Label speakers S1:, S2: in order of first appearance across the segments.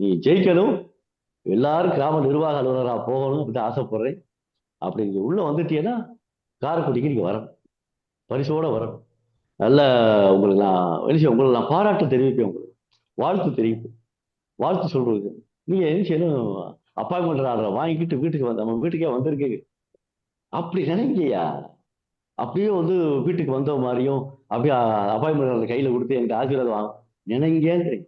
S1: நீ ஜெயிக்கணும். எல்லாரும் கிராம நிர்வாக அலுவலராக போகணும் அப்படின்னு ஆசைப்படுறேன். அப்படி நீங்கள் உள்ளே வந்துட்டீங்கன்னா காரைக்குடிக்கு நீங்கள் வரணும். பரிசோடு வரணும். நல்ல உங்களுக்கு நான் வெளிச்சம் உங்களுக்கு நான் பாராட்டு தெரிவிப்பேன் உங்களுக்கு. வாழ்த்து தெரிவிப்பேன். வாழ்த்து சொல்கிறது நீங்கள் என்ன செய்யணும் அப்பாயின்மெண்ட் ஆர்டரை வாங்கிட்டு வீட்டுக்கு வந்த நம்ம வீட்டுக்கே வந்திருக்கீங்க. அப்படி நினைங்கய்யா அப்படியே வந்து வீட்டுக்கு வந்த மாதிரியும் அப்படியே அப்பாயின்மெண்ட் ஆர்டர் கையில் கொடுத்து என்கிட்ட ஆசீர்வாதம் வாங்க. நினைங்கன்றீங்க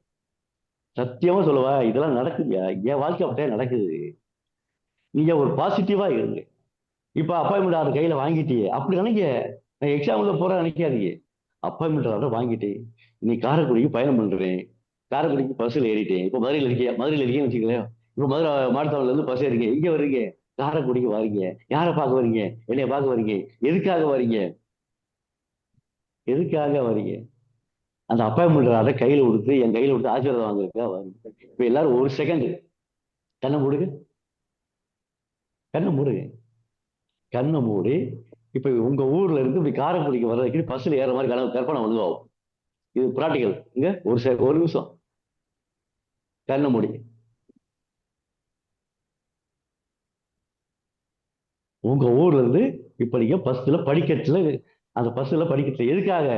S1: சத்தியமா சொல்லவா இதெல்லாம் நடக்குதுயா? என் வாழ்க்கை அப்படியே நடக்குது. நீங்க ஒரு பாசிட்டிவா இருங்க. இப்ப அப்பாயின்மெண்ட் ஆர்டர் கையில வாங்கிட்டியே. அப்படி நினைக்க நான் எக்ஸாம்ல போற நினைக்காதீங்க. அப்பாயின்மெண்ட் ஆர்டர் வாங்கிட்டேன் நீ காரைக்குடிக்கு பயணம் பண்றேன். காரைக்குடிக்கு பஸ்ஸில் ஏறிட்டேன். இப்போ மதுரையில் இருக்கேன். மதுரையில் இருக்கேன்னு வச்சுக்கலேன் இப்போ மதுரை மாவட்டத்தில் இருந்து பஸ் ஏறிங்க. இங்க வர்றீங்க? காரைக்குடிக்கு வரீங்க. யாரை பார்க்க வரீங்க என்னைய பார்க்க வரீங்க எதுக்காக வரீங்க எதுக்காக வரீங்க அந்த அப்பாயின்மெண்ட் அதை கையில் கொடுத்து என் கையில் கொடுத்து ஆசீர்வாதம் வாங்குறதுக்காக வரீங்க இப்போ எல்லாரும் ஒரு செகண்ட் கண்ணை மூடுங்க. கண்ணை மூடுங்க. கண்ணை மூடி இப்போ உங்கள் ஊரில் இருந்து இப்படி காரைக்குடிக்கு வர்றதுக்கு பஸ்ஸில் ஏற மாதிரி கனவு கற்பனை வந்து இது ப்ராக்டிக்கல் இங்கே ஒரு செ ஒரு நிமிஷம். கண்ணை மூடி. உங்கள் ஊர்லேருந்து இப்ப நீங்க அந்த பஸ்ஸில் படிக்கட்டில் எதுக்காக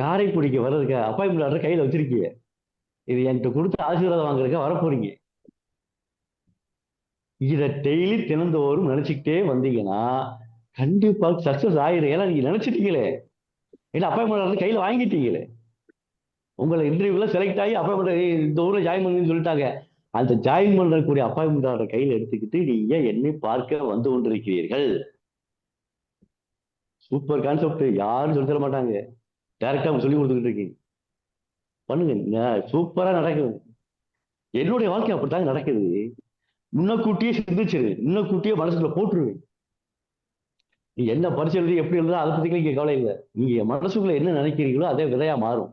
S1: காரைக்குடிக்கு வர்றதுக்கு அப்பாயின்மெண்ட் ஆர்டர் கையில வச்சிருக்கீங்க இது என்கிட்ட கொடுத்து ஆசீர்வாதம் வாங்குறதுக்கு வரப்போறீங்க. இதை டெய்லி தினந்தோறும் நினைச்சுக்கிட்டே வந்தீங்கன்னா கண்டிப்பா சக்சஸ் ஆயிரும். ஏன்னா நீங்க நினைச்சிட்டீங்களே. ஏன்னா அப்பாயின்மெண்ட் ஆர்டர் வாங்கிட்டீங்களே. உங்களை இன்டர்வியூல செலக்ட் ஆகி அப்பாயின்மெண்ட் இந்த ஊர்ல ஜாயின் பண்ணுன்னு சொல்லிட்டாங்க. அந்த ஜாயின் பண்ணக்கூடிய அப்பாயின்மெண்ட் ஆர்டர் கையில எடுத்துக்கிட்டு நீங்க என்னை பார்க்க வந்து கொண்டிருக்கிறீர்கள். சூப்பர் கான்செப்ட் யாரும் சொல்லி தர மாட்டாங்க. டைரக்டா சொல்லி கொடுத்துக்கிட்டு இருக்கீங்க. பண்ணுங்க. சூப்பரா நடக்குது. என்னுடைய வாழ்க்கை அப்படித்தாங்க நடக்குது. முன்னக்கூட்டியே சிந்திச்சிரு. முன்னக்கூட்டியே மனசுக்குள்ள போட்டுருவேன் நீ என்ன பரிசு எழுதி எப்படி எழுதுறா அதை பத்தி நீங்க கவலை இல்லை. நீங்க மனசுக்குள்ள என்ன நினைக்கிறீங்களோ அதே விதையா மாறும்.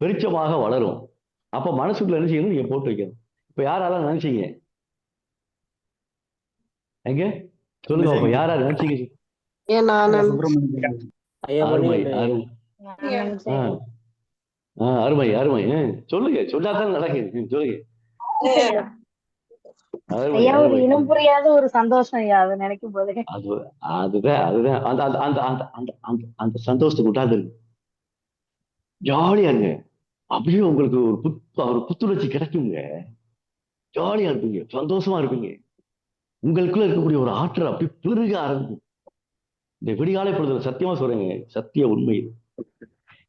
S1: பெருச்சமாக வளரும். அப்ப மனசுக்குள்ள என்ன செய்யணும்? நீங்க போட்டு வைக்கணும். இப்ப யாரெல்லாம் நினைச்சீங்க? எங்க? சொல்லுங்க அப்ப யாரா நினைச்சீங்க? அருமை அருமை. அருமை அருமை. சொல்லுங்க சொன்னாதான் நடக்குது சொல்லுங்க.
S2: ஒரு
S1: அருமை.
S2: இனம் புரியாத ஒரு சந்தோஷம் ஐயா அதை நினைக்கும் போது.
S1: அது அதுதான் அதுதான். அந்த அந்த அந்த அந்த கொண்டாந்து ஜாலியா இருங்க. அப்படியே உங்களுக்கு ஒரு புத் ஒரு புத்துணர்ச்சி கிடைக்குங்க. ஜாலியா இருப்பீங்க சந்தோஷமா இருப்பீங்க. உங்களுக்குள்ள இருக்கக்கூடிய ஒரு ஆற்றல் அப்படி பெருக ஆரம்பிக்கும். இந்த விடிகாலை பொழுதுல சத்தியமா சொல்றேங்க சத்திய உண்மை.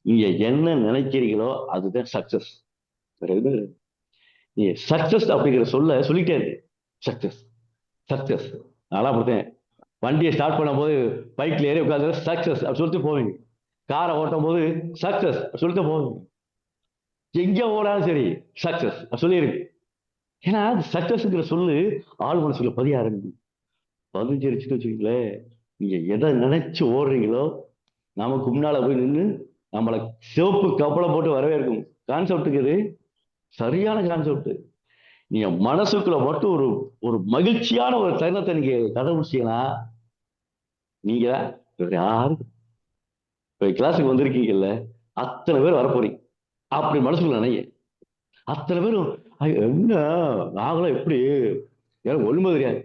S1: நீங்க என்ன நினைக்கிறீங்களோ அதுதான் சக்சஸ் வேற நீங்க சக்சஸ் அப்படிங்கிற சொல்ல சொல்லிட்டே இருக்கு சக்சஸ் சக்சஸ் நல்லா பார்த்தேன் வண்டியை ஸ்டார்ட் பண்ணும்போது பைக்ல ஏறி உட்காந்து சக்சஸ் அப்படி சொல்லிட்டு போவீங்க. காரை ஓட்டும் போது சக்சஸ் சொல்லிட்டு போவீங்க. எங்க ஓடாலும் சரி சக்சஸ் சொல்லியிருக்கு ஏன்னா சக்சஸ்ங்கிற சொல்லு ஆள் மனசுல பதிய ஆரம்பிக்கும் பதிஞ்சிருச்சுன்னு வச்சுக்கீங்களேன். நீங்க எதை நினைச்சு ஓடுறீங்களோ நமக்கு முன்னால போய் நின்று நம்மளை சிவப்பு கப்பலை போட்டு வரவேற்கும். கான்செப்டுக்கு இது சரியான கான்செப்ட் நீங்க மனசுக்குள்ள மட்டும் ஒரு ஒரு மகிழ்ச்சியான ஒரு தருணத்தை நீங்க கடைபிடிச்சீங்கன்னா நீங்க யாரு யாரும் இப்போ கிளாஸுக்கு வந்திருக்கீங்கல்ல அத்தனை பேர் வரப்போறீங்க. அப்படி மனசுக்குள்ள நினைங்க. அத்தனை பேரும் என்ன? நாங்களும் எப்படி? எனக்கு ஒண்ணுமே தெரியாது.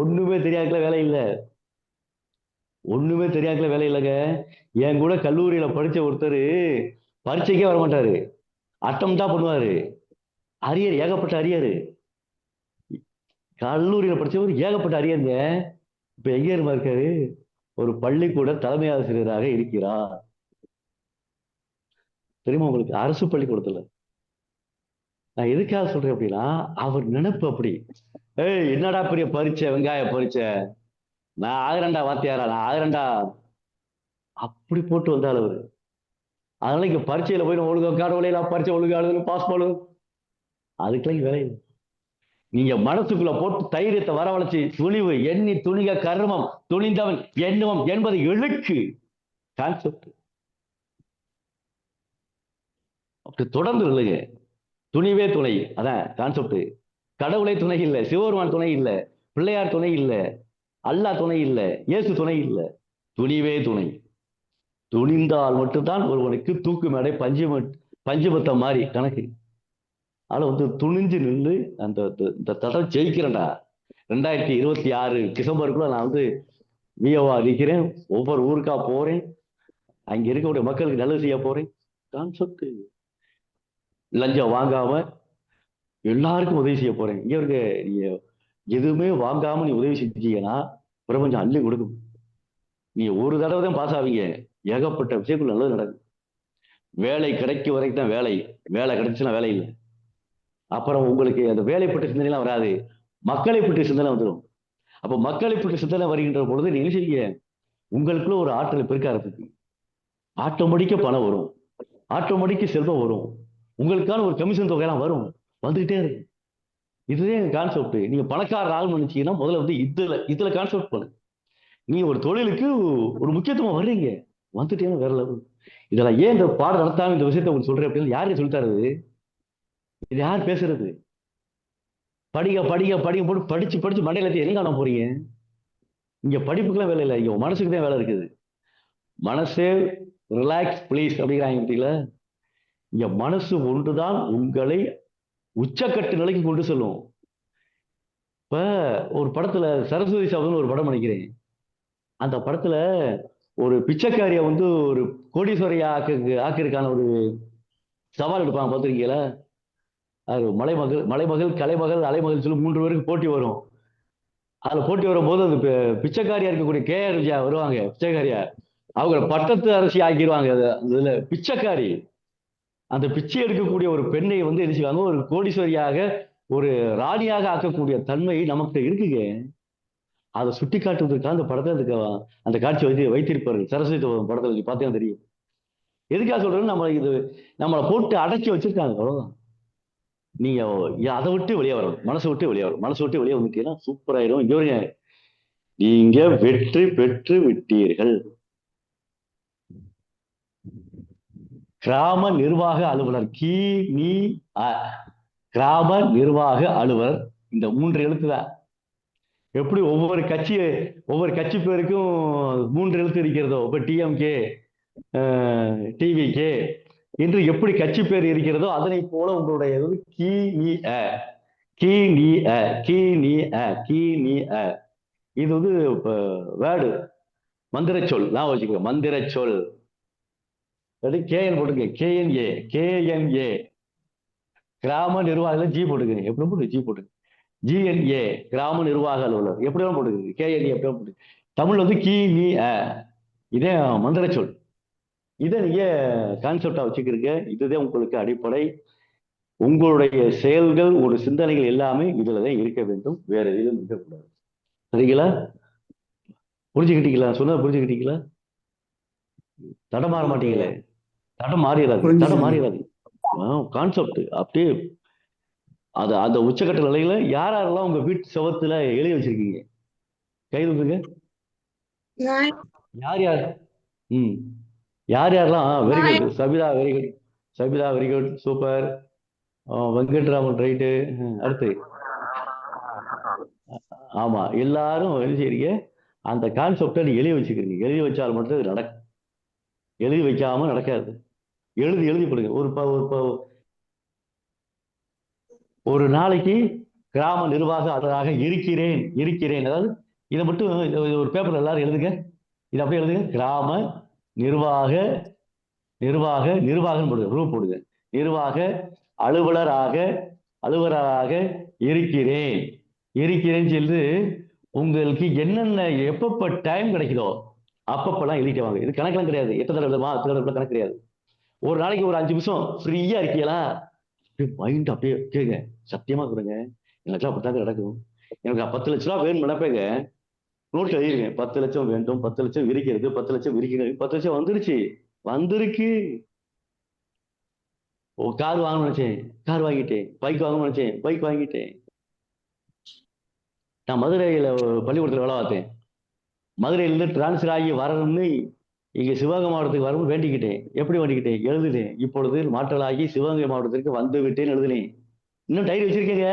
S1: ஒண்ணுமே தெரியாதுக்கெல்லாம் வேலை இல்லை. ஒண்ணுமே தெரியாக்கல வேலை இல்லைங்க. என் கூட கல்லூரியில படிச்ச ஒருத்தர் பரீட்சைக்கே வர மாட்டாரு. அட்டம் தான் பண்ணுவாரு. அரியர் ஏகப்பட்ட அரியர். கல்லூரியில படிச்சவர் ஏகப்பட்ட அரியருங்க. இப்ப எங்க இருமா இருக்காரு? ஒரு பள்ளிக்கூட தலைமை ஆசிரியராக இருக்கிறார். தெரியுமா உங்களுக்கு? அரசு பள்ளிக்கூடத்துல. நான் எதுக்காக சொல்றேன் அப்படின்னா அவர் நினைப்பு அப்படி. ஏய் என்னடா பெரிய பரீட்சை வெங்காய பரீட்சை? நான் ஆகிறண்டா வாத்தியாரா நான் ஆகிறண்டா அப்படி போட்டு வந்தாள் அவரு. அதனால இங்க பரீட்சையில போய் நான் ஒழுங்கா கடவுளையில பரீட்சை ஒழுங்கா பாஸ் பண்ணணும். அதுக்கெல்லாம் வேலை இல்லை. நீங்க மனசுக்குள்ள போட்டு தைரியத்தை வரவழைச்சு துணிவு எண்ணி துணிக கர்மம் துணிந்தவன் எண்ணுவம் என்பது இழுக்கு. கான்செப்ட் அப்படி தொடர்ந்து இல்லைங்க. துணிவே துணை. அதான் கான்செப்ட் கடவுளே துணை இல்லை. சிவபெருமான் துணை இல்லை. பிள்ளையார் துணை இல்லை. அல்லாஹ் துணை இல்லை இயேசு துணை இல்லை துணிவே துணை. துணிந்தால் மட்டும்தான் ஒருவனுக்கு தூக்கு மேடை பஞ்சம பஞ்சமத்தம் மாதிரி கணக்கு. ஆனால் வந்து துணிஞ்சு நின்று அந்த இந்த- இந்த தடவை ஜெயிக்கிறேன்டா. ரெண்டாயிரத்தி இருபத்தி ஆறு டிசம்பருக்குள்ள நான் வந்து விஓவா நிற்கிறேன் ஒவ்வொரு ஊருக்கா போறேன் அங்க இருக்கக்கூடிய மக்களுக்கு நல்லது செய்ய போறேன். கான்செப்ட் லஞ்சம் வாங்காம எல்லாருக்கும் உதவி செய்ய போறேன். இங்க இருக்க நீ எதுவுமே வாங்காம நீ உதவி செஞ்சீங்கன்னா பிரபஞ்சம் அள்ளி கொடுக்கும். நீ ஒரு தடவை தான் பாஸ் ஆவீங்க. ஏகப்பட்ட விஷயங்கள் நல்லது நடக்கும். வேலை கிடைக்கும் வரைக்கும் தான் வேலை. வேலை கிடைச்சுன்னா வேலை இல்லை. அப்புறம் உங்களுக்கு அந்த வேலை பற்றி சிந்தனைலாம் வராது. மக்களை பற்றி சிந்தனை வந்துடும் அப்போ மக்களை பற்றி சிந்தனை வருகின்ற பொழுது நீங்க செய்ய உங்களுக்குள்ள ஒரு ஆற்றல் பெருக்க ஆரம்பிக்கும். ஆட்டோமேட்டிக்கா பணம் வரும். ஆட்டோமேட்டிக்கா செல்வம் வரும். உங்களுக்கான ஒரு கமிஷன் தொகையெல்லாம் வரும். வந்துகிட்டே இருக்கும். இதுதான் கான்செப்ட் நீங்க பணக்காரர் ஆள் நினைச்சீங்கன்னா முதல்ல வந்து இதுல இதுல கான்செப்ட் பண்ணு. நீங்கள் ஒரு தொழிலுக்கு ஒரு முக்கியத்துவம் வர்றீங்க. வந்துட்டேன்னு வேற லெவல் இதெல்லாம் ஏன் இந்த பாடம் நடத்தாம இந்த விஷயத்த உங்களுக்கு சொல்றேன் அப்படின்னு யாரு சொல்லி இது யார் பேசுறது? படிக்க படிக்க படிக்க போட்டு படிச்சு படிச்சு மண்டையில எங்க காண போறீங்க? இங்க படிப்புக்கெல்லாம் வேலை இல்லை. இங்க மனசுக்கு தான் வேலை இருக்குது. மனசே ரிலாக்ஸ் ப்ளீஸ் அப்படிங்கிறாங்க பார்த்தீங்களா இங்க மனசு ஒன்றுதான் உங்களை உச்சக்கட்டு நிலைக்கு கொண்டு செல்லும். இப்ப ஒரு படத்துல சரஸ்வதி சாபுன்னு ஒரு படம் நினைக்கிறேன் அந்த படத்துல ஒரு பிச்சைக்காரிய வந்து ஒரு கோடீஸ்வரியா ஆக்கு ஆக்கிருக்கான ஒரு சவால் எடுப்பாங்க பார்த்துருக்கீங்களா? அது மலைமகள் மலைமகள் கலைமகள் அலைமகள் சொல்லி மூன்று பேருக்கு போட்டி வரும். அதில் போட்டி வரும்போது அது பிச்சைக்காரியா இருக்கக்கூடிய கேஆர் விஜயா வருவாங்க பிச்சைக்காரியா. அவங்க பட்டத்து அரசி ஆக்கிடுவாங்க அது- அதுல பிச்சைக்காரி. அந்த பிச்சை எடுக்கக்கூடிய ஒரு பெண்ணை வந்து என்ன செய்வாங்க? ஒரு கோடீஸ்வரியாக ஒரு ராணியாக ஆக்கக்கூடிய தன்மை நமக்கு இருக்குங்க. அதை சுட்டி காட்டுவதற்காக அந்த படத்தை அதுக்கு அந்த காட்சி வைத்து வைத்திருப்பார்கள். சரஸ்வதி சபதம் படத்துல நீ பார்த்தீங்கன்னா தெரியும். எதுக்காக சொல்றேன்னு நம்ம இது நம்மளை போட்டு அடக்கி வச்சிருக்காங்க. அவ்வளோதான் நீங்க அதை விட்டு வெளியே வரணும். மனசை விட்டு வெளியே வரணும். மனசை விட்டு வெளியே வந்துட்டீங்கன்னா சூப்பர் இங்கே நீங்க வெற்றி பெற்று விட்டீர்கள். கிராம நிர்வாக அலுவலர். கி நீ அ. கிராம நிர்வாக அலுவலர். இந்த மூன்று எழுத்து தான் எப்படி ஒவ்வொரு கட்சி ஒவ்வொரு கட்சி பேருக்கும் மூன்று எழுத்து இருக்கிறதோ? இப்போ டிஎம்கே டிவிகே என்று எப்படி கட்சி பேர் இருக்கிறதோ அதனை போல உங்களுடைய இது கி நீ அ கி நீ அ கி நீ அ கி நீ அ. இது வந்து வேர்டு. மந்திர சொல். நான் வச்சுக்கோ மந்திர சொல். கேஎன் போட்டுங்க. கேஎன்ஏ கேஎன்ஏ கிராம நிர்வாகிகள் ஜி போட்டுங்க. எப்படி போட்டு ஜி போட்டுங்க ஜிஎன்ஏ கிராம நிர்வாக அலுவலர். எப்படி வேணும் கேஎன்ஏ எப்படி போட்டு தமிழ் வந்து கி நீ அ. இதே மந்திர சொல். இதை நீங்க கான்செப்டா வச்சுக்கிறீங்க இதுதான் உங்களுக்கு அடிப்படை. உங்களுடைய செயல்கள் ஒரு சிந்தனைகள் எல்லாமே இதுல தான் இருக்க வேண்டும். வேற எதிலும் இருக்கக்கூடாது. சரிங்களா? புரிஞ்சுக்கிட்டீங்களா? சொன்னா புரிஞ்சுக்கிட்டீங்களா? தடமாற மாட்டீங்களே. தடம் மாறிடாது தடம் மாறிடாது கான்செப்ட் அப்படியே அது அந்த உச்சக்கட்ட நிலையில யார் யாரெல்லாம் உங்க வீட்டு செவத்துல எழுதி வச்சிருக்கீங்க? கை தூக்குங்க யார் யார்? ம். யார் யாரெல்லாம்? Very good Sabitha very good Sabitha very good super Venkatraman right அடுத்து. ஆமா எல்லாரும் என்ன செய்றீங்க? அந்த கான்செப்டை நீ எழுதி வச்சுக்கிறீங்க. எழுதி வச்சால் மட்டும் இது நடக்கும் எழுதி வைக்காம நடக்காது. எழுதி எழுதி கொடுங்க ஒரு ப- ஒரு ஒரு நாளைக்கு கிராம நிர்வாக அலுவலராக இருக்கிறேன் இருக்கிறேன். அதாவது இதை மட்டும் ஒரு பேப்பர் எல்லாரும் எழுதுங்க. இதை அப்படியே எழுதுங்க. கிராம நிர்வாக நிர்வாக நிர்வாகம் போடுங்க. ரூ போடுங்க. நிர்வாக அலுவலராக அலுவலராக இருக்கிறேன். இருக்கிறேன்னு சொல்லி உங்களுக்கு என்னென்ன எப்பப்ப டைம் கிடைக்குதோ அப்பப்பெல்லாம் எழுதிட்டு வாங்க. இது கணக்கெல்லாம் கிடையாது. எத்தனை தடவை எத்தனை தடவை கணக்கு கிடையாது. ஒரு நாளைக்கு ஒரு அஞ்சு நிமிஷம் ஃப்ரீயா இருக்கீங்களா அப்படியே மைண்ட் அப்படியே கேளுங்க. சத்தியமா கொடுங்க எனக்குலாம் அப்படித்தாங்க நடக்கும். எனக்கு பத்து லட்ச ரூபா வேணும் நினைப்பேங்க. நோட்ல எழுதிருங்க பத்து லட்சம் வேண்டும் பத்து லட்சம் விரிக்கிறது பத்து லட்சம் விரிக்கிறது பத்து லட்சம் வந்துருச்சு. வந்திருக்கு. ஓ கார் வாங்கணும்னு நினைச்சேன். கார் வாங்கிட்டேன். பைக் வாங்கணும்னு நினைச்சேன். பைக் வாங்கிட்டேன். நான் மதுரையில் பள்ளிக்கூடத்தில் வேலை பார்த்தேன். மதுரையிலேருந்து டிரான்ஸ்ஃபர் ஆகி வரணும்னு இங்கே சிவகங்கை மாவட்டத்துக்கு வரும்போது வேண்டிக்கிட்டேன். எப்படி வேண்டிக்கிட்டேன்? எழுதுனேன். இப்பொழுது மாற்றலாகி சிவகங்கை மாவட்டத்திற்கு வந்து விட்டேன்னு எழுதுனேன். இன்னும் டைரி வச்சிருக்கேங்க?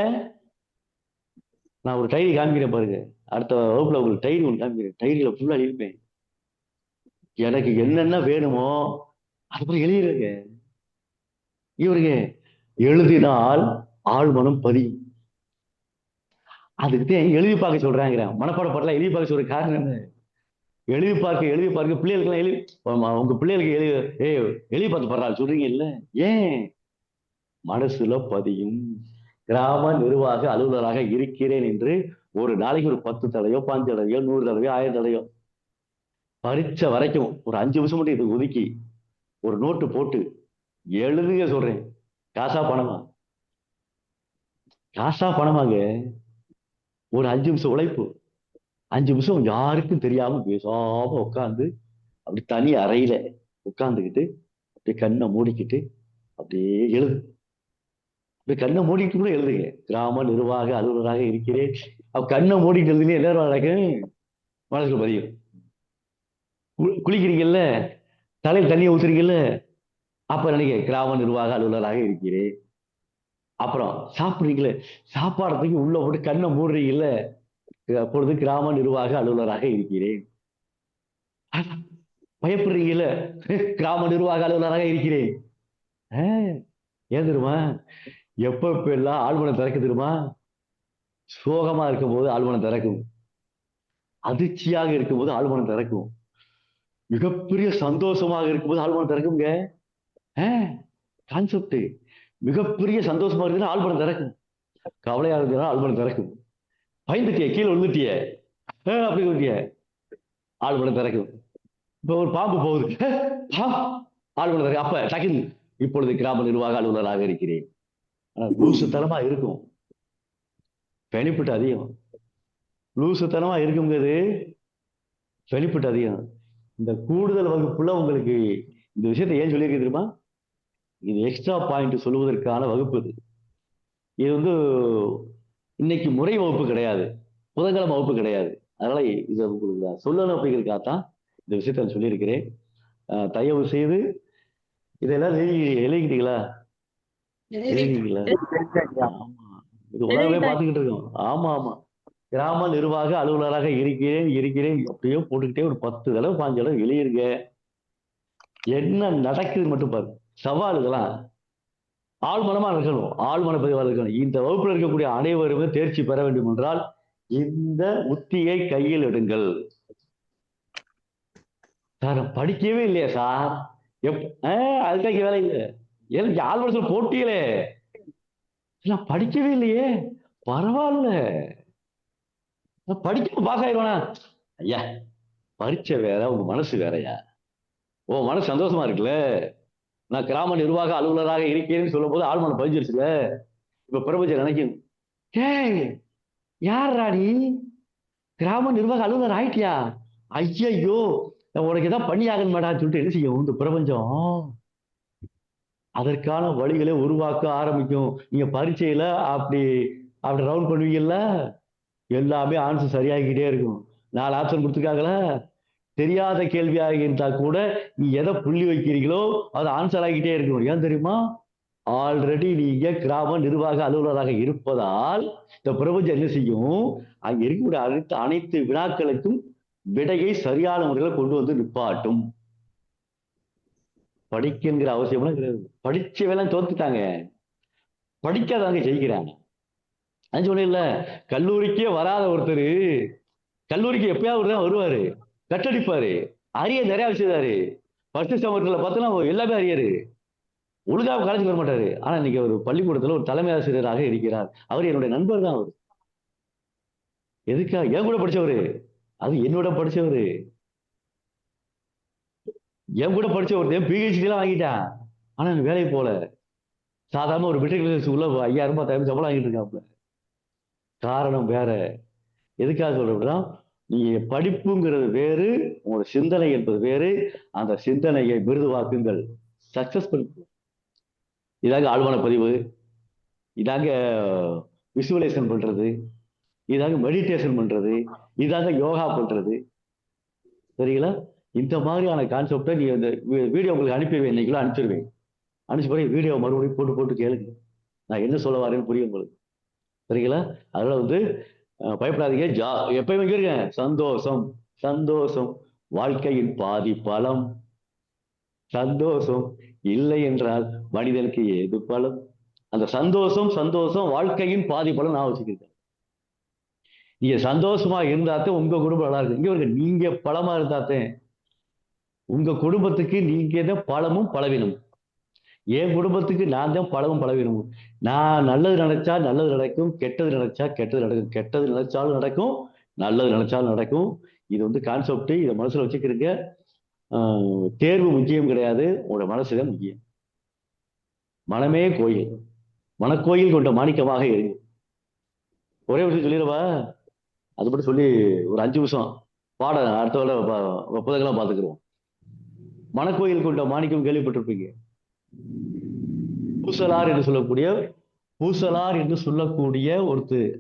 S1: நான் ஒரு டைரி காமிக்கிறேன் பாருங்க. அடுத்த வகுப்புல உங்களுக்கு டைரி ஒன்று காமிக்கிறேன். டைரியில ஃபுல்லா எழுதிப்பேன் எனக்கு என்னென்ன வேணுமோ அதுக்கப்புறம் எழுதிடுங்க. இவருங்க எழுதினால் ஆழ்மனம் பதியும் அதுக்கு தான் எழுதி பார்க்க சொல்றாங்க மனப்பாட பாட்டெல்லாம் எழுதி பார்க்க சொல்ற காரணம் என்ன? எழுதி பார்க்க எழுதி பார்க்க பிள்ளைகளுக்கெல்லாம் எழுதி உங்க பிள்ளைகளுக்கு எழுதி ஏய் எழுதி பார்த்து பாடுறா சொல்றீங்க இல்ல? ஏன்? மனசுல பதியும். கிராம நிர்வாக அலுவலராக இருக்கிறேன் என்று ஒரு நாளைக்கு ஒரு பத்து தடவையோ பாஞ்சு தடையோ நூறு தடவையோ ஆயிரம் தடையோ பறிச்ச வரைக்கும் ஒரு அஞ்சு நிமிஷம் மட்டும் இது ஒதுக்கி ஒரு நோட்டு போட்டு எழுதுங்க சொல்றேன். காசா பணமா? காசா பணமாங்க. ஒரு அஞ்சு நிமிஷம் உழைப்பு. அஞ்சு நிமிஷம் யாருக்கும் தெரியாம பேசாம உட்காந்து அப்படி தனி அறையில உட்காந்துக்கிட்டு அப்படியே கண்ணை மூடிக்கிட்டு அப்படியே எழுது. அப்படியே கண்ணை மூடிக்கிட்டு கூட எழுதுங்க. கிராம நிர்வாக அலுவலராக இருக்கிறேன். அவ கண்ணை மூடிக்கிட்டு எழுதுங்க எல்லாரும் நடக்கும் மனசுல பதியும். குளிக்கிறீங்கல்ல? தலையில் தண்ணியை ஊத்துறீங்கல்ல? அப்ப நினைக்க கிராம நிர்வாக அலுவலராக இருக்கிறேன். அப்புறம் சாப்பிடுறீங்களே? சாப்பாடுறதுக்கு உள்ள போட்டு கண்ணை மூடுறீங்கல்ல? அப்பொழுது கிராம நிர்வாக அலுவலராக இருக்கிறேன். பயப்படுறீங்கல்ல? கிராம நிர்வாக அலுவலராக இருக்கிறேன். ஏன் தெரியுமா? எப்ப எப்ப எல்லாம் ஆழ்மனம் திறக்க தெரியுமா? சோகமா இருக்கும்போது ஆழ்மனம் திறக்கும். அதிர்ச்சியாக இருக்கும்போது ஆழ்மனம் திறக்கும். மிகப்பெரிய சந்தோஷமாக இருக்கும்போது ஆழ்மனம் திறக்குங்க கான்செப்ட் மிகப்பெரிய சந்தோஷமா இருக்குதுன்னா ஆழ்மனம் திறக்கும். கவலையா இருந்ததுன்னா ஆழ்மனம் திறக்கும். பயந்துட்டிய கீழே விழுந்துட்டிய. அப்படி விழுந்திய ஆழ்மனம் திறக்கும் இப்போ ஒரு பாம்பு போகுது. ஆள் மனம் திறக்கு. திறக்கும் அப்ப டக்குன்னு இப்பொழுது கிராம நிர்வாக அலுவலராக இருக்கிறேன். லூசுத்தனமா இருக்கும். பெனிஃபிட் அதிகம். லூசுத்தனமா இருக்குங்கிறது பெனிஃபிட் அதிகம். இந்த கூடுதல் வகுப்புல உங்களுக்கு இந்த விஷயத்தை ஏன் சொல்லியிருக்கு தெரியுமா? இது எக்ஸ்ட்ரா பாயிண்ட் சொல்லுவதற்கான வகுப்பு இது. இது வந்து இன்னைக்கு முறை வகுப்பு கிடையாது. புதன்கிழமை வகுப்பு கிடையாது. அதனால இதை உங்களுக்கு நான் சொல்லணும் அப்படிங்கிறதுக்காகத்தான் இந்த விஷயத்தை நான் சொல்லியிருக்கிறேன். தயவு செய்து இதெல்லாம் எழுதி எழுதிக்கிட்டீங்களா? இது உலகமே பார்த்துக்கிட்டு இருக்கோம். ஆமா ஆமா. கிராம நிர்வாக அலுவலராக இருக்கிறேன் இருக்கிறேன். அப்படியே போட்டுக்கிட்டே ஒரு பத்து தடவை பாஞ்சு தடவை எழுதிருங்க என்ன நடக்குது மட்டும் பாரு. சவால் இதெல்லாம். ஆழ்மனமா இருக்கணும் ஆழ்மன பதிவாக இருக்கணும். இந்த வகுப்புல இருக்கக்கூடிய அனைவருமே தேர்ச்சி பெற வேண்டும் என்றால் இந்த உத்தியை கையில் எடுங்கள். சார் படிக்கவே இல்லையா சார். எப் அதுக்காக வேலை இல்லை. எனக்கு ஆழ்மனத்தில் போட்டியலே? நான் படிக்கவே இல்லையே. பரவாயில்ல. நான் படிக்க பாஸ் ஆயிடுவானா ஐயா பரீட்சை வேற உங்க மனசு வேறயா? உன் மனசு சந்தோஷமா இருக்குல்ல? நான் கிராம நிர்வாக அலுவலராக இருக்கிறேன்னு சொல்லும் போது ஆழ்மான பதிஞ்சிருச்சுல. இப்ப பிரபஞ்சம் நினைக்கும் ஏ யார் ராணி கிராம நிர்வாக அலுவலர் ஆயிட்டியா? ஐயையோ உனக்கு ஏதாவது பண்ணி ஆகணுமாடான்னு சொல்லிட்டு என்ன செய்யும்? இந்த பிரபஞ்சம். அதற்கான வழிகளை உருவாக்க ஆரம்பிக்கும். நீங்க பரீட்சையில அப்படி அப்படி ரவுண்ட் பண்ணுவீங்கல்ல? எல்லாமே ஆன்சர் சரியாகிக்கிட்டே இருக்கும். நாலு ஆப்ஷன் கொடுத்துருக்காங்களா? தெரியாத கேள்வியாக இருந்தால் கூட நீ எதை புள்ளி வைக்கிறீங்களோ அது ஆன்சர் ஆகிட்டே இருக்கணும் ஏன் தெரியுமா? ஆல்ரெடி நீங்க கிராம நிர்வாக அலுவலராக இருப்பதால் இந்த பிரபஞ்சம் என்ன செய்யும்? அங்கே இருக்கக்கூடிய அனைத்து அனைத்து வினாக்களுக்கும் விடையை சரியான முறையில் கொண்டு வந்து நிப்பாட்டும். படிக்கின்ற அவசியம்லாம் கிடையாது. படிச்சவெல்லாம் தோத்துட்டாங்க. படிக்காதவங்க ஜெயிக்கிறாங்க. அது சொன்னேன்ல கல்லூரிக்கே வராத ஒருத்தர் கல்லூரிக்கு எப்பயாவது தான் வருவாரு. கட்டடிப்பாரு. அரிய நிறைய வச்சிருந்தாரு ஃபர்ஸ்ட் செமஸ்டர்ல பார்த்தோன்னா எல்லாமே அரியரு. ஒழுங்காக காலேஜ் வர மாட்டாரு ஆனா இன்னைக்கு ஒரு பள்ளிக்கூடத்துல ஒரு தலைமை ஆசிரியராக இருக்கிறார். அவர் என்னுடைய நண்பர் தான் அவர். எதுக்கா என் கூட படிச்சவரு. அது என்னோட படிச்சவரு. என் கூட படிச்ச ஒருத்தன் பிஹெச்டி எல்லாம் வாங்கிட்டான். ஆனா எனக்கு வேலைக்கு போல சாதாரண ஒரு மெட்ரிகுலேஷன் உள்ள ஐயாயிரம் பத்தாயிரம் சம்பளம் வாங்கிட்டு இருக்காப்புல. காரணம் வேற. எதுக்காக சொல்றேன்னா நீ படிப்புங்கிறது வேறு உங்களோட சிந்தனை என்பது வேறு. அந்த சிந்தனையை விருதுவாக்குங்கள் சக்சஸ்ஃபுல். பண்ணி இதாங்க ஆழ்வான பதிவு. இதாங்க விசுவலைசேஷன் பண்றது. இதாங்க மெடிடேஷன் பண்றது. இதாங்க யோகா பண்றது. சரிங்களா? இந்த மாதிரியான கான்செப்டை நீ அந்த வீடியோ உங்களுக்கு அனுப்பிடுவேன் இன்னைக்குள்ள அனுப்பிச்சிருவேன். அனுப்பிச்ச பிறகு வீடியோ மறுபடியும் போட்டு போட்டு கேளுங்க. நான் என்ன சொல்ல வரேன்னு புரியும் உங்களுக்கு. சரிங்களா? அதனால வந்து பயப்படாதீங்க. ஜா எப்பயும் இருக்கேன் சந்தோஷம் சந்தோஷம். வாழ்க்கையின் பாதி பலம். சந்தோஷம் இல்லை என்றால் மனிதனுக்கு ஏது பலம்? அந்த சந்தோஷம் சந்தோஷம் வாழ்க்கையின் பாதி பலம் நான் வச்சுக்கிறேன் நீங்க சந்தோஷமா இருந்தாத்தான் உங்க குடும்பம் நல்லா இருக்கு இங்க பாருங்க நீங்க பலமா இருந்தாத்தே உங்க குடும்பத்துக்கு நீங்க தான் பலமும் பலவீனமும். என் குடும்பத்துக்கு நான் தான் பழகும் பலவீனமும் நான் நல்லது நினைச்சா நல்லது நடக்கும் கெட்டது நினைச்சா கெட்டது நடக்கும். கெட்டது நினைச்சாலும் நடக்கும் நல்லது நினைச்சாலும் நடக்கும். இது வந்து கான்செப்ட் இதை மனசுல வச்சுக்கிறீங்க ஆஹ் தேர்வு முக்கியம் கிடையாது. உங்களோட மனசுதான் முக்கியம். மனமே கோயில். மனக்கோயில் கொண்ட மாணிக்கமாக இருக்கு ஒரே விஷயம் சொல்லிடுவா அது மட்டும் சொல்லி ஒரு அஞ்சு நிமிஷம். பாட அடுத்த வேலை புத்தகங்களாம் பார்த்துக்கிறோம் மனக்கோயில் கொண்ட மாணிக்கம் கேள்விப்பட்டிருப்பீங்க. பூசலார் என்று சொல்லக்கூடிய பூசலார் என்று சொல்லக்கூடிய ஒருத்தர்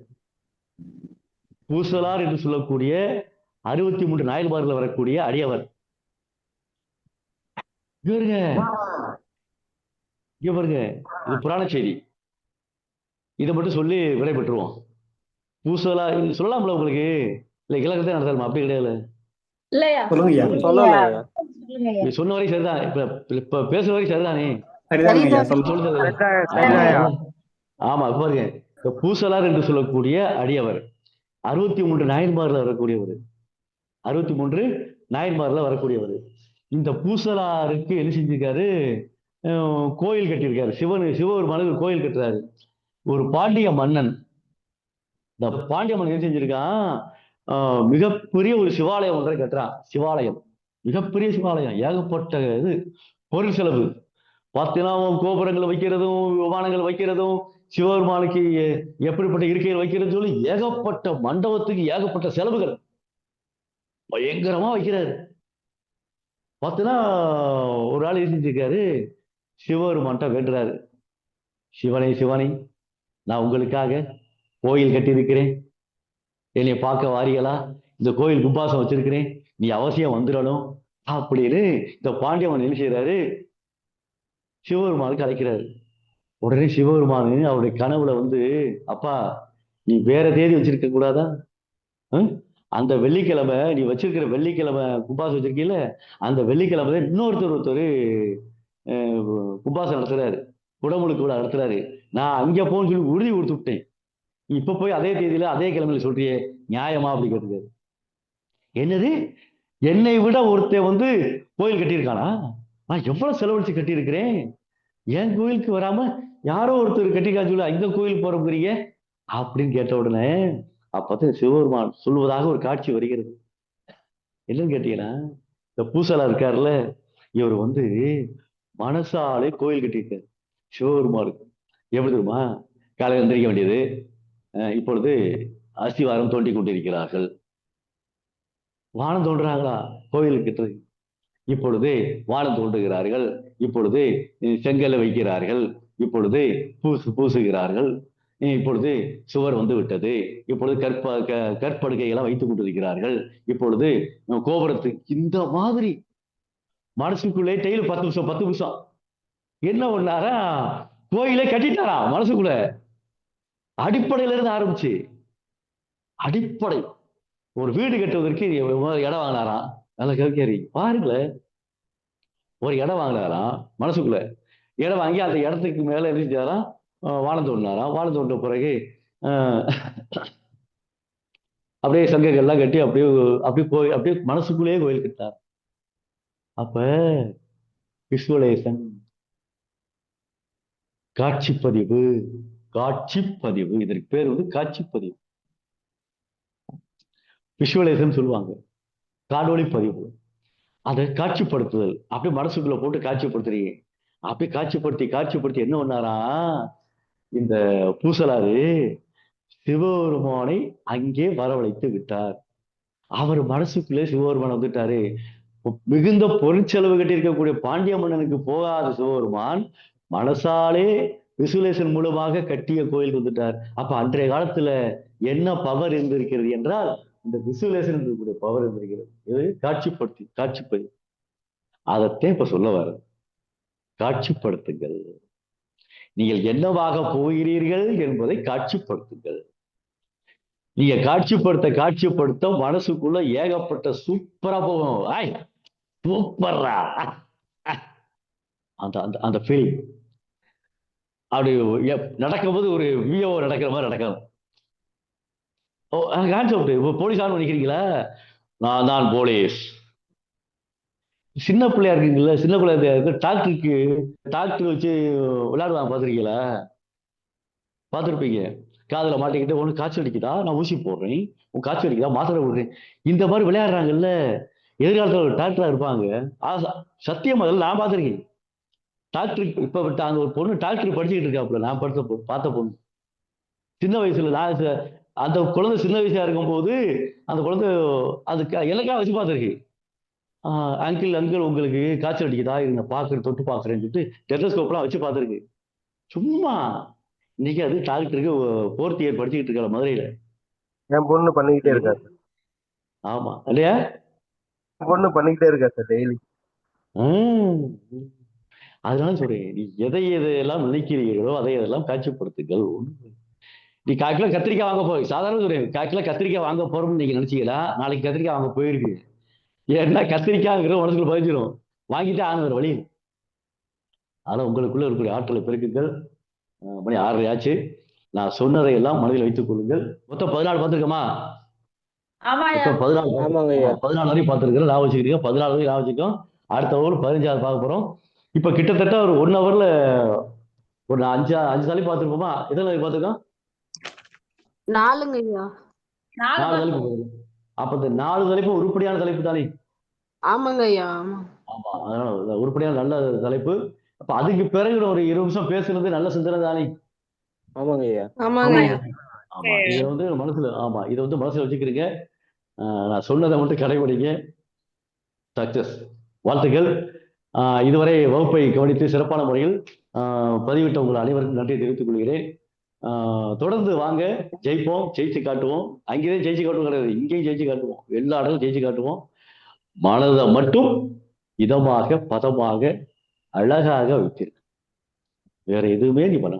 S1: பூசலார் என்று சொல்லக்கூடிய அறுபத்தி மூன்று நாயல்மார்கள் வரக்கூடிய அடியவர். இங்க பாருங்க. இங்க பாருங்க. இது புராண செய்தி. இதை மட்டும் சொல்லி விடைபெற்றுருவோம். பூசலா சொல்லலாம்ல உங்களுக்கு? இல்ல இலக்கத்தை நடத்தலாமா? அப்படி கிடையாது நீ சொன்ன வரைக்கும் சரிதான். இப்ப இப்ப பேசுற வரைக்கும் சரிதானே. ஆமா இப்ப பாருங்க. இந்த பூசலார் என்று சொல்லக்கூடிய அடியவர். அறுபத்தி மூன்று நாயன்மார்ல வரக்கூடியவர். அறுபத்தி மூன்று நாயன்மார்ல வரக்கூடியவர். இந்த பூசலாருக்கு என்ன செஞ்சிருக்காரு? கோயில் கட்டியிருக்காரு. சிவன் சிவபெருமானுக்கு ஒரு கோயில் கட்டுறாரு. ஒரு பாண்டிய மன்னன். இந்த பாண்டிய மன்னன் என்ன செஞ்சிருக்கான்? ஆஹ் மிகப்பெரிய ஒரு சிவாலயம் ஒன்றை கட்டுறான். சிவாலயம். மிகப்பெரிய சிவாலயம் ஏகப்பட்ட இது பொருள் செலவு. பார்த்தீங்கன்னா கோபுரங்களை வைக்கிறதும் விமானங்கள் வைக்கிறதும் சிவபெருமானுக்கு எப்படிப்பட்ட இருக்கைகள் வைக்கிறது சொல்லி ஏகப்பட்ட மண்டபத்துக்கு ஏகப்பட்ட செலவுகள். பயங்கரமா வைக்கிறாரு. பார்த்தீங்கன்னா ஒரு ஆள் இருந்துருக்காரு சிவபெருமான்ட்ட வேண்டுறாரு. சிவனை சிவனை நான் உங்களுக்காக கோயில் கட்டியிருக்கிறேன். என்னை பார்க்க வாரியலா? இந்த கோயில் கும்பாசம் வச்சிருக்கிறேன். நீ அவசியம் வந்துடணும். அப்படின்னு இந்த பாண்டியவன் என்ன செய்யறாரு சிவபெருமானுக்கு அழைக்கிறாரு. உடனே சிவபெருமானு அவருடைய கனவுல வந்து அப்பா நீ வேற தேதி வச்சிருக்க கூடாதா? அந்த வெள்ளிக்கிழமை நீ வச்சிருக்கிற வெள்ளிக்கிழமை கும்பாசம் வச்சிருக்கீல அந்த வெள்ளிக்கிழமை தான் இன்னொருத்தர் ஒருத்தர் கும்பாசம் நடத்துறாரு. குடமுழுக்கு விழா நடத்துறாரு. நான் அங்க போன்னு சொல்லி உறுதி கொடுத்து விட்டேன். நீ இப்ப போய் அதே தேதியில அதே கிழமையில சொல்றியே நியாயமா? அப்படி கேட்டுக்காரு. என்னது? என்னை விட ஒருத்தன் வந்து கோயில் கட்டியிருக்கானா? நான் எவ்வளவு செலவழிச்சு கட்டியிருக்கிறேன்? என் கோயிலுக்கு வராம யாரோ ஒருத்தர் கட்டிருக்கான்னு சொல்லி அங்க கோயில் போறோங்கிறீங்க அப்படின்னு கேட்ட உடனே அப்பதான் சிவபெருமான் சொல்வதாக ஒரு காட்சி வருகிறது. என்னன்னு கேட்டீங்கன்னா இந்த பூசலா இருக்காருல்ல இவர் வந்து மனசாலே கோயில் கட்டியிருக்காரு. சிவபெருமானுக்கு. எப்படி தெரியுமா? காலையில் எந்திரிக்க வேண்டியது. இப்பொழுது அஸ்திவாரம் தோண்டி கொண்டிருக்கிறார்கள். வானம் தோன்றுறாங்களா? கோயில் இப்பொழுது வானம் தோன்றுகிறார்கள். இப்பொழுது செங்கலை வைக்கிறார்கள். இப்பொழுது பூசு பூசுகிறார்கள். இப்பொழுது சுவர் வந்து விட்டது. இப்பொழுது கற்ப க- கற்படுக்கைகளை வைத்துக் கொண்டிருக்கிறார்கள். இப்பொழுது கோபுரத்துக்கு இந்த மாதிரி மனசுக்குள்ளே டெய்லி பத்து நிமிஷம் பத்து நிமிஷம். என்ன பண்ணாரா கோயிலை கட்டிட்டாரா மனசுக்குள்ள. அடிப்படையில இருந்து ஆரம்பிச்சு. அடிப்படை. ஒரு வீடு கட்டுவதற்கு இடம் வாங்கினாராம். நல்லா கேட்காரி பாருங்களேன். ஒரு இடம் வாங்கினாராம். மனசுக்குள்ள. இடம் வாங்கி அந்த இடத்துக்கு மேல என்ன செஞ்சாராம்? வானம் தோண்டினாராம். வானம் தோண்ட பிறகு அப்படியே சங்கங்கள்லாம் கட்டி அப்படியே அப்படியே கோயில் அப்படியே மனசுக்குள்ளேயே கோயில் கட்டினார். அப்ப விஸ்வலேசன் காட்சிப்பதிவு காட்சிப்பதிவு இதற்கு பேர் வந்து காட்சிப்பதிவு. விஷுவலைசன் சொல்லுவாங்க. காணொளி பதிவு. அதை காட்சிப்படுத்துதல். அப்படியே மனசுக்குள்ள போட்டு காட்சிப்படுத்துறீங்க. அப்படியே காட்சிப்படுத்தி காட்சிப்படுத்தி என்ன பண்ணாரா? இந்த பூசலாரு சிவபெருமானை அங்கே வரவழைத்து விட்டார். அவர் மனசுக்குள்ளே சிவபெருமான் வந்துட்டாரு. மிகுந்த பொருட்செலவு கட்டியிருக்கக்கூடிய பாண்டிய மன்னனுக்கு போகாத சிவபெருமான் மனசாலே விசுலேஷன் மூலமாக கட்டிய கோயில் வந்துட்டார். அப்ப அன்றைய காலத்துல என்ன பவர் இருந்திருக்கிறது என்றால் இந்த விசுலேஷன் இருக்கக்கூடிய பவர் இருக்கிறது இது காட்சிப்படுத்தி காட்சிப்பதி அதைத்தான் இப்ப சொல்ல வர காட்சிப்படுத்துங்கள். நீங்கள் என்னவாக போகிறீர்கள் என்பதை காட்சிப்படுத்துங்கள். நீங்க காட்சிப்படுத்த காட்சிப்படுத்த மனசுக்குள்ள ஏகப்பட்ட சூப்பரா போகும் ஆய் சூப்பரா அந்த அந்த அந்த ஃபீலிங் அப்படி எப்- நடக்கும்போது ஒரு வியோ நடக்கிற மாதிரி நடக்கணும் ஓ கான்செப்ட் இப்போ போலீஸ் நினைக்கிறீங்களா நான் தான் போலீஸ். சின்ன பிள்ளையா இருக்கீங்களா சின்ன பிள்ளையா இருக்கு டாக்டருக்கு டாக்டர் வச்சு விளையாடுவாங்க பார்த்துருக்கீங்களா? பார்த்துருப்பீங்க. காதில் மாட்டிக்கிட்டு ஒன்று காய்ச்சல் அடிக்குதா? நான் ஊசி போடுறேன். உன் காய்ச்சல் அடிக்குதா? மாத்திரை விடுறேன் இந்த மாதிரி விளையாடுறாங்கல்ல எதிர்காலத்தில் ஒரு டாக்டராக இருப்பாங்க. ஆ- சத்தியம் அதில் நான் பார்த்துருக்கேன். டாக்டருக்கு இப்போ அந்த ஒரு பொண்ணு டாக்டர் படிச்சுக்கிட்டு இருக்காப்புல நான் படுத்த பார்த்த பொண்ணு. சின்ன வயசுல நான் அந்த குழந்தை சின்ன வயசா இருக்கும்போது அந்த குழந்தை அதுக்கு எனக்கா வச்சு பார்த்துருக்கு. அங்கிள் அங்கிள் உங்களுக்கு காய்ச்சல் அடிக்குதா? இருங்க பார்க்குறேன் தொட்டு பார்க்குறேன்னு சொல்லிட்டு டெலஸ்கோப்லாம் வச்சு பார்த்துருக்கு. சும்மா இன்னைக்கு அது டாக்டருக்கு ஃபோர்த் இயர் படிச்சுக்கிட்டு இருக்கா மதுரையில.
S3: என் பொண்ணு பண்ணிக்கிட்டே இருக்கா சார்.
S1: ஆமா. இல்லையா?
S3: பொண்ணு பண்ணிக்கிட்டே இருக்கா சார் டெய்லி.
S1: அதனால சொல்றேன் நீ எதை எதையெல்லாம் நினைக்கிறீர்களோ அதை எதெல்லாம் காட்சிப்படுத்துங்கள் ஒண்ணு. நீ காக்கில கத்திரிக்காய் வாங்க போய் சாதாரண சொல்றேன் காக்கில கத்திரிக்காய் வாங்க போறோம்னு நீங்க நினைச்சீங்களா? நாளைக்கு கத்திரிக்காய் வாங்க போயிருக்கு ஏன்னா கத்திரிக்காய்ங்கிற மனசுக்குள்ள பதிஞ்சிரும். வாங்கிட்டே ஆன வேற வழி. அதனால உங்களுக்குள்ள இருக்கக்கூடிய ஆற்றலை பெருக்குங்கள். மணி ஆறரை ஆச்சு. நான் சொன்னதை எல்லாம் மனதில் வைத்துக் கொள்ளுங்கள். மொத்தம் பதினாலு பார்த்துருக்கோமா? பதினாலு பதினாலு வரையும் பார்த்துருக்கிறோம். லாபம் வச்சுக்கிறீங்க பதினாலு வரையும் லாபம் வச்சுக்கோம் அடுத்த ஓவர் பதினஞ்சாவது பார்க்க போறோம். இப்போ கிட்டத்தட்ட ஒரு ஒன் ஹவர்ல ஒரு அஞ்சு அஞ்சு தலைப்பு பார்த்துருப்போமா? எத்தனை பார்த்துருக்கோம்?
S4: நாலுங்க ஐயா.
S1: நாலு தலைப்பு பார்த்திருக்கோம். அப்ப இந்த நாலு தலைப்பு உருப்படியான தலைப்பு தானே?
S4: ஆமாங்க ஐயா ஆமா.
S1: ஆமா அதனால உருப்படியான நல்ல தலைப்பு. அப்ப அதுக்கு பிறகு ஒரு இருபது நிமிஷம் பேசுறது நல்ல சிந்தனை தானே?
S3: ஆமாங்க ஐயா.
S4: ஆமாங்க ஐயா.
S1: ஆமா இதை வந்து மனசுல ஆமா இதை வந்து மனசுல வச்சுக்கிறீங்க ஆஹ் நான் சொன்னதை மட்டும் கடைபிடிங்க. சக்சஸ் வாழ்த்துக்கள். ஆஹ் இதுவரை வகுப்பை கவனித்து சிறப்பான முறையில் ஆஹ் பதிவிட்ட உங்கள் அனைவருக்கும் நன்றி தெரிவித்துக் கொள்கிறேன். தொடர்ந்து வாங்க. ஜெயிப்போம். ஜெயிச்சு காட்டுவோம். அங்கேயும் ஜெயிச்சு காட்டுவோம் கிடையாது. இங்கேயும் ஜெயிச்சு காட்டுவோம். எல்லா இடங்களும் ஜெயிச்சு காட்டுவோம். மனதை மட்டும் இதமாக பதமாக அழகாக வைத்திருக்கு வேற எதுவுமே நீ பண்ண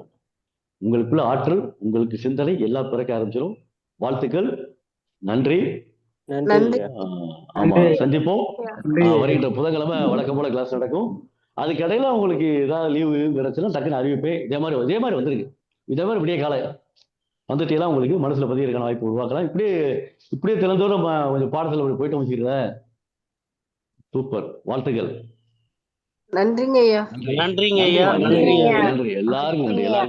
S1: உங்களுக்குள்ள ஆற்றல் உங்களுக்கு சிந்தனை எல்லாம் பிறக்க ஆரம்பிச்சிடும் வாழ்த்துக்கள். நன்றி. ஆமா சந்திப்போம். வருகின்ற புதன்கிழமை வழக்கம் போல கிளாஸ் நடக்கும். அதுக்கு இடையில உங்களுக்கு ஏதாவது லீவு கிடைச்சுன்னா டக்குன்னு அறிவிப்பேன். இதே மாதிரி இதே மாதிரி வந்திருக்கு. இதே மாதிரி விடிய காலை வந்துட்டீங்கன்னா உங்களுக்கு மனசுல பதியிருக்கான வாய்ப்பு உருவாக்கலாம். இப்படியே இப்படியே தினந்தோறும் ம- கொஞ்சம் பாடத்துல அப்படி போயிட்டு வச்சுக்கிறத சூப்பர். வாழ்த்துக்கள்.
S4: நன்றிங்க ஐயா.
S5: நன்றிங்க ஐயா. நன்றி
S1: நன்றி. எல்லாருக்கும் நன்றி. எல்லாருக்கும்